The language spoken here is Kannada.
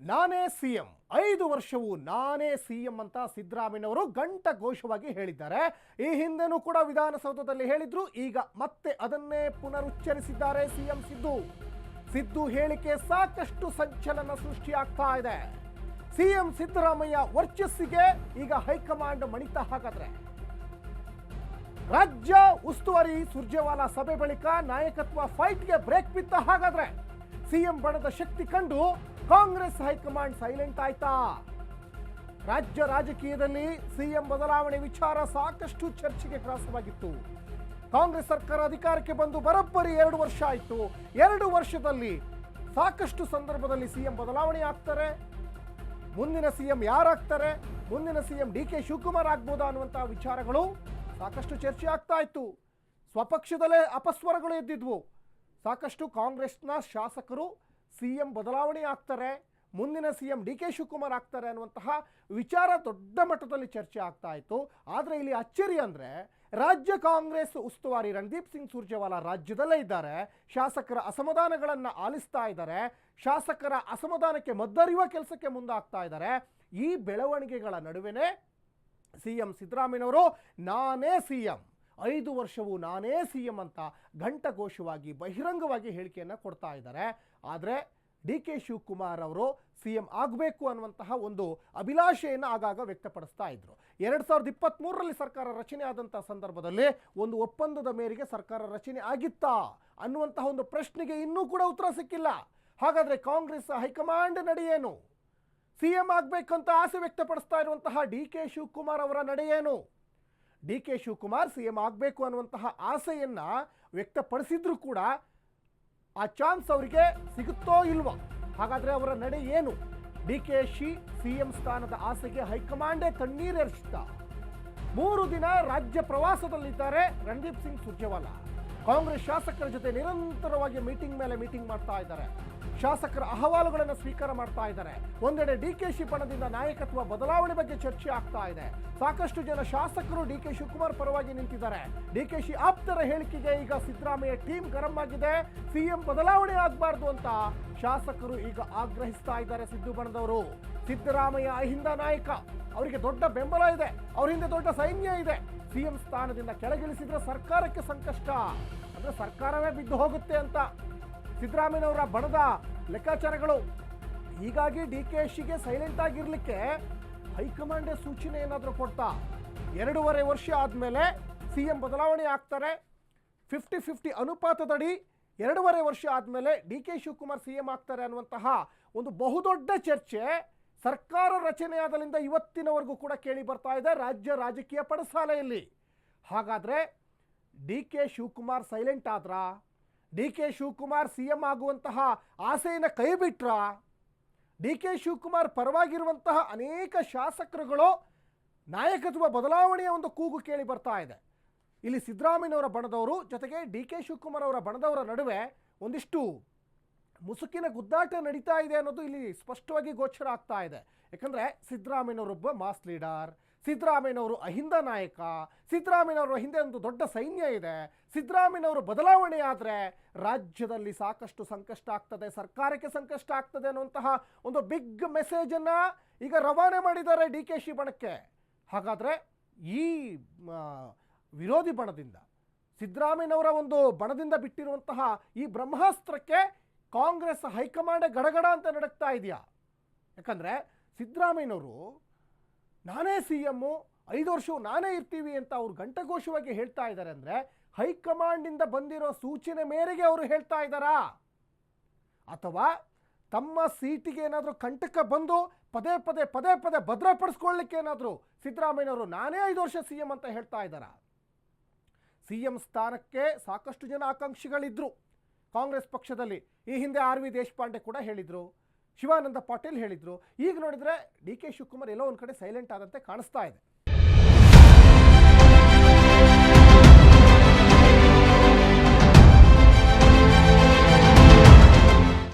ನಾನೇ ಸಿ ಎಂ ಐದು ವರ್ಷವೂ ನಾನೇ ಸಿ ಎಂ ಅಂತ ಸಿದ್ದರಾಮಯ್ಯನವರು ಗಂಟ ಘೋಷವಾಗಿ ಹೇಳಿದ್ದಾರೆ. ಈ ಹಿಂದೆನೂ ಕೂಡ ವಿಧಾನಸೌಧದಲ್ಲಿ ಹೇಳಿದ್ರು, ಈಗ ಮತ್ತೆ ಅದನ್ನೇ ಪುನರುಚ್ಚರಿಸಿದ್ದಾರೆ ಸಿಎಂ ಸಿದ್ದು. ಸಿದ್ದು ಹೇಳಿಕೆ ಸಾಕಷ್ಟು ಸಂಚಲನ ಸೃಷ್ಟಿಯಾಗ್ತಾ ಇದೆ. ಸಿಎಂ ಸಿದ್ದರಾಮಯ್ಯ ವರ್ಚಸ್ಸಿಗೆ ಈಗ ಹೈಕಮಾಂಡ್ ಮಣಿತ ಹಾಗಾದ್ರೆ. ರಾಜ್ಯ ಉಸ್ತುವಾರಿ ಸುರ್ಜೇವಾಲಾ ಸಭೆ ಬಳಿಕ ನಾಯಕತ್ವ ಫೈಟ್ಗೆ ಬ್ರೇಕ್ ಬಿತ್ತ ಹಾಗಾದ್ರೆ. ಸಿಎಂ ಬಣದ ಶಕ್ತಿ ಕಂಡು ಕಾಂಗ್ರೆಸ್ ಹೈಕಮಾಂಡ್ ಸೈಲೆಂಟ್ ಆಯ್ತಾ? ರಾಜ್ಯ ರಾಜಕೀಯದಲ್ಲಿ ಸಿಎಂ ಬದಲಾವಣೆ ವಿಚಾರ ಸಾಕಷ್ಟು ಚರ್ಚೆಗೆ ಗ್ರಾಸವಾಗಿತ್ತು. ಕಾಂಗ್ರೆಸ್ ಸರ್ಕಾರ ಅಧಿಕಾರಕ್ಕೆ ಬಂದು ಬರೋಬ್ಬರಿ ಎರಡು ವರ್ಷ ಆಯಿತು. ಎರಡು ವರ್ಷದಲ್ಲಿ ಸಾಕಷ್ಟು ಸಂದರ್ಭದಲ್ಲಿ ಸಿಎಂ ಬದಲಾವಣೆ ಆಗ್ತಾರೆ. ಮುಂದಿನ ಸಿಎಂ ಯಾರಾಗ್ತಾರೆ? ಮುಂದಿನ ಸಿಎಂ ಡಿ ಕೆ ಶಿವಕುಮಾರ್ ಆಗ್ಬೋದಾ ಅನ್ನುವಂತಹ ವಿಚಾರಗಳು ಸಾಕಷ್ಟು ಚರ್ಚೆ ಆಗ್ತಾ ಇತ್ತು. ಸ್ವಪಕ್ಷದಲ್ಲೇ ಅಪಸ್ವರಗಳು ಎದ್ದಿದ್ವು. ಸಾಕಷ್ಟು ಕಾಂಗ್ರೆಸ್ನ ಶಾಸಕರು ಸಿಎಂ ಬದಲಾವಣೆ ಆಗ್ತಾರೆ, ಮುಂದಿನ C M D K Shivakumar ಆಗ್ತಾರೆ ಅನ್ನುವಂತಹ ವಿಚಾರ ದೊಡ್ಡ ಮಟ್ಟದಲ್ಲಿ ಚರ್ಚೆ ಆಗ್ತಾ ಇತ್ತು. ಆದರೆ ಇಲ್ಲಿ ಅಚ್ಚರಿ ಅಂದರೆ ರಾಜ್ಯ ಕಾಂಗ್ರೆಸ್ ಉಸ್ತುವಾರಿ ರಣದೀಪ್ ಸಿಂಗ್ ಸುರ್ಜೇವಾಲಾ ರಾಜ್ಯದಲ್ಲೇ ಇದ್ದಾರೆ. ಶಾಸಕರ ಅಸಮಾಧಾನಗಳನ್ನು ಆಲಿಸ್ತಾ ಇದ್ದಾರೆ. ಶಾಸಕರ ಅಸಮಾಧಾನಕ್ಕೆ ಮದ್ದರಿಯುವ ಕೆಲಸಕ್ಕೆ ಮುಂದಾಗ್ತಾ ಇದ್ದಾರೆ. ಈ ಬೆಳವಣಿಗೆಗಳ ನಡುವೆನೇ ಸಿ ಎಂ ಸಿದ್ದರಾಮಯ್ಯನವರು ನಾನೇ ಸಿ ಎಂ ಐದು ವರ್ಷವೂ ನಾನೇ ಸಿ ಎಂ ಅಂತ ಘಂಟಘೋಷವಾಗಿ, ಬಹಿರಂಗವಾಗಿ ಹೇಳಿಕೆಯನ್ನು ಕೊಡ್ತಾ ಇದ್ದಾರೆ. ಆದರೆ ಡಿ ಕೆ ಶಿವಕುಮಾರ್ ಅವರು ಸಿ ಎಂ ಆಗಬೇಕು ಅನ್ನುವಂತಹ ಒಂದು ಅಭಿಲಾಷೆಯನ್ನು ಆಗಾಗ ವ್ಯಕ್ತಪಡಿಸ್ತಾ ಇದ್ರು. ಎರಡು ಸಾವಿರದ ಇಪ್ಪತ್ತ್ಮೂರರಲ್ಲಿ ಸರ್ಕಾರ ರಚನೆ ಆದಂಥ ಸಂದರ್ಭದಲ್ಲಿ ಒಂದು ಒಪ್ಪಂದದ ಮೇರೆಗೆ ಸರ್ಕಾರ ರಚನೆ ಆಗಿತ್ತಾ ಅನ್ನುವಂತಹ ಒಂದು ಪ್ರಶ್ನೆಗೆ ಇನ್ನೂ ಕೂಡ ಉತ್ತರ ಸಿಕ್ಕಿಲ್ಲ. ಹಾಗಾದರೆ ಕಾಂಗ್ರೆಸ್ ಹೈಕಮಾಂಡ್ ನಡೆಯೇನು? ಸಿ ಎಂ ಆಗಬೇಕಂತ ಆಸೆ ವ್ಯಕ್ತಪಡಿಸ್ತಾ ಇರುವಂತಹ ಡಿ ಕೆ ಶಿವಕುಮಾರ್ ಅವರ ನಡೆಯೇನು? D K Shivakumar C M ಆಗಬೇಕು ಅನ್ನುವಂತಹ ಆಸೆಯನ್ನು ವ್ಯಕ್ತಪಡಿಸಿದ್ರೂ ಕೂಡ ಆ ಚಾನ್ಸ್ ಅವರಿಗೆ ಸಿಗುತ್ತೋ ಇಲ್ವೋ? ಹಾಗಾದರೆ ಅವರ ನಡೆ ಏನು? D K Shi C M ಸ್ಥಾನದ ಆಸೆಗೆ ಹೈಕಮಾಂಡೇ ತಣ್ಣೀರೆರಿಸಿತ ಮೂರು ದಿನ ರಾಜ್ಯ ಪ್ರವಾಸದಲ್ಲಿದ್ದಾರೆ ರಣದೀಪ್ ಸಿಂಗ್ ಸುರ್ಜೇವಾಲಾ. ಕಾಂಗ್ರೆಸ್ ಶಾಸಕರ ಜೊತೆ ನಿರಂತರವಾಗಿ ಮೀಟಿಂಗ್ ಮೇಲೆ ಮೀಟಿಂಗ್ ಮಾಡ್ತಾ ಇದ್ದಾರೆ. ಶಾಸಕರ ಅಹವಾಲುಗಳನ್ನು ಸ್ವೀಕಾರ ಮಾಡ್ತಾ ಇದ್ದಾರೆ. ಒಂದೆಡೆ ಡಿ ಕೆ ಶಿ ಪಣದಿಂದ ನಾಯಕತ್ವ ಬದಲಾವಣೆ ಬಗ್ಗೆ ಚರ್ಚೆ ಆಗ್ತಾ ಇದೆ. ಸಾಕಷ್ಟು ಜನ ಶಾಸಕರು ಡಿ ಕೆ ಶಿವಕುಮಾರ್ ಪರವಾಗಿ ನಿಂತಿದ್ದಾರೆ. ಡಿ ಕೆ ಶಿ ಆಪ್ತರ ಹೇಳಿಕೆಗೆ ಈಗ ಸಿದ್ದರಾಮಯ್ಯ ಟೀಮ್ ಗರಂ ಆಗಿದೆ. ಸಿಎಂ ಬದಲಾವಣೆ ಆಗಬಾರ್ದು ಅಂತ ಶಾಸಕರು ಈಗ ಆಗ್ರಹಿಸ್ತಾ ಇದ್ದಾರೆ ಸಿದ್ದು ಬಣದವರು. ಸಿದ್ದರಾಮಯ್ಯ ಅಹಿಂದ ನಾಯಕ. ಅವರಿಗೆ ದೊಡ್ಡ ಬೆಂಬಲ ಇದೆ. ಅವ್ರ ಹಿಂದೆ ದೊಡ್ಡ ಸೈನ್ಯ ಇದೆ. ಸಿಎಂ ಸ್ಥಾನದಿಂದ ಕೆಳಗಿಳಿಸಿದ್ರೆ ಸರ್ಕಾರಕ್ಕೆ ಸಂಕಷ್ಟ. ಅಂದ್ರೆ ಸರ್ಕಾರವೇ ಬಿದ್ದು ಹೋಗುತ್ತೆ ಅಂತ ಸಿದ್ದರಾಮಯ್ಯನವರ ಬಣದ ಲೆಕ್ಕಾಚಾರಗಳು. ಹೀಗಾಗಿ ಡಿ ಕೆ ಶಿಗೆ ಸೈಲೆಂಟ್ ಆಗಿರ್ಲಿಕ್ಕೆ ಹೈಕಮಾಂಡ್ ಸೂಚನೆ ಏನಾದರೂ ಕೊಡ್ತಾ? ಎರಡೂವರೆ ವರ್ಷ ಆದಮೇಲೆ ಸಿ ಎಂ ಬದಲಾವಣೆ ಆಗ್ತಾರೆ. ಫಿಫ್ಟಿ ಫಿಫ್ಟಿ ಅನುಪಾತದಡಿ ಎರಡೂವರೆ ವರ್ಷ ಆದಮೇಲೆ D K Shivakumar C M ಆಗ್ತಾರೆ ಅನ್ನುವಂತಹ ಒಂದು ಬಹುದೊಡ್ಡ ಚರ್ಚೆ ಸರ್ಕಾರ ರಚನೆಯಾದಲಿಂದ ಇವತ್ತಿನವರೆಗೂ ಕೂಡ ಕೇಳಿ ಬರ್ತಾ ಇದೆ ರಾಜ್ಯ ರಾಜಕೀಯ ಪಡಸಾಲೆಯಲ್ಲಿ. ಹಾಗಾದರೆ D K Shivakumar silent ಆದ್ರಾ? D K Shivakumar C M ಆಗುವಂತಹ ಆಸೆಯನ್ನು ಕೈಬಿಟ್ರ ಡಿ ಕೆ ಶಿವಕುಮಾರ್ ಪರವಾಗಿರುವಂತಹ ಅನೇಕ ಶಾಸಕರುಗಳು ನಾಯಕತ್ವ ಬದಲಾವಣೆಯ ಒಂದು ಕೂಗು ಕೇಳಿ ಬರ್ತಾ ಇದೆ. ಇಲ್ಲಿ ಸಿದ್ದರಾಮಯ್ಯನವರ ಬಣದವರು ಜೊತೆಗೆ ಡಿ ಕೆ ಶಿವಕುಮಾರ್ ಅವರ ಬಣದವರ ನಡುವೆ ಒಂದಿಷ್ಟು ಮುಸುಕಿನ ಗುದ್ದಾಟ ನಡೀತಾ ಇದೆ ಅನ್ನೋದು ಇಲ್ಲಿ ಸ್ಪಷ್ಟವಾಗಿ ಗೋಚರ ಆಗ್ತಾ ಇದೆ. ಯಾಕಂದರೆ ಸಿದ್ದರಾಮಯ್ಯನವರೊಬ್ಬ ಮಾಸ್ ಲೀಡರ್, ಸಿದ್ದರಾಮಯ್ಯನವರು ಅಹಿಂದ ನಾಯಕ, ಸಿದ್ದರಾಮಯ್ಯನವರ ಹಿಂದೆ ಒಂದು ದೊಡ್ಡ ಸೈನ್ಯ ಇದೆ. ಸಿದ್ದರಾಮಯ್ಯನವರು ಬದಲಾವಣೆ ಆದರೆ ರಾಜ್ಯದಲ್ಲಿ ಸಾಕಷ್ಟು ಸಂಕಷ್ಟ ಆಗ್ತದೆ, ಸರ್ಕಾರಕ್ಕೆ ಸಂಕಷ್ಟ ಆಗ್ತದೆ ಅನ್ನುವಂತಹ ಒಂದು ಬಿಗ್ ಮೆಸೇಜನ್ನು ಈಗ ರವಾನೆ ಮಾಡಿದ್ದಾರೆ ಡಿ ಕೆ ಶಿ ಬಣಕ್ಕೆ ಹಾಗಾದರೆ ಈ ವಿರೋಧಿ ಬಣದಿಂದ, ಸಿದ್ದರಾಮಯ್ಯನವರ ಒಂದು ಬಣದಿಂದ ಬಿಟ್ಟಿರುವಂತಹ ಈ ಬ್ರಹ್ಮಾಸ್ತ್ರಕ್ಕೆ ಕಾಂಗ್ರೆಸ್ ಹೈಕಮಾಂಡ್ ಗಡಗಡ ಅಂತ ನಡಕ್ತಾ ಇದೆಯಾ? ಯಾಕಂದರೆ ಸಿದ್ದರಾಮಯ್ಯನವರು, ನಾನೇ ಸಿ ಎಮ್ಮು ಐದು ವರ್ಷ ನಾನೇ ಇರ್ತೀವಿ ಅಂತ ಅವ್ರು ಘಂಟಘೋಷವಾಗಿ ಹೇಳ್ತಾ ಇದ್ದಾರೆ ಅಂದರೆ ಹೈಕಮಾಂಡಿಂದ ಬಂದಿರೋ ಸೂಚನೆ ಮೇರೆಗೆ ಅವರು ಹೇಳ್ತಾ ಇದ್ದಾರಾ? ಅಥವಾ ತಮ್ಮ ಸೀಟಿಗೆ ಏನಾದರೂ ಕಂಟಕ ಬಂದು ಪದೇ ಪದೇ ಪದೇ ಪದೇ ಭದ್ರಪಡಿಸ್ಕೊಳ್ಳಿಕ್ಕೆ ಏನಾದರೂ ಸಿದ್ದರಾಮಯ್ಯನವರು, ನಾನೇ ಐದು ವರ್ಷ ಸಿ ಎಂ ಅಂತ ಹೇಳ್ತಾ ಇದ್ದಾರಾ? ಸಿ ಎಂ ಸ್ಥಾನಕ್ಕೆ ಸಾಕಷ್ಟು ಜನ ಆಕಾಂಕ್ಷಿಗಳಿದ್ರು. ಕಾಂಗ್ರೆಸ್ ಪಕ್ಷದಲ್ಲಿ ಈ ಹಿಂದೆ ಆರ್ ವಿ ದೇಶಪಾಂಡೆ ಕೂಡ ಹೇಳಿದರು, ಶಿವಾನಂದ ಪಾಟೀಲ್ ಹೇಳಿದರು. ಈಗ ನೋಡಿದರೆ ಡಿ ಕೆ ಶಿವಕುಮಾರ್ ಎಲ್ಲೋ ಒಂದು ಕಡೆ ಸೈಲೆಂಟ್ ಆದಂತೆ ಕಾಣಿಸ್ತಾ ಇದೆ.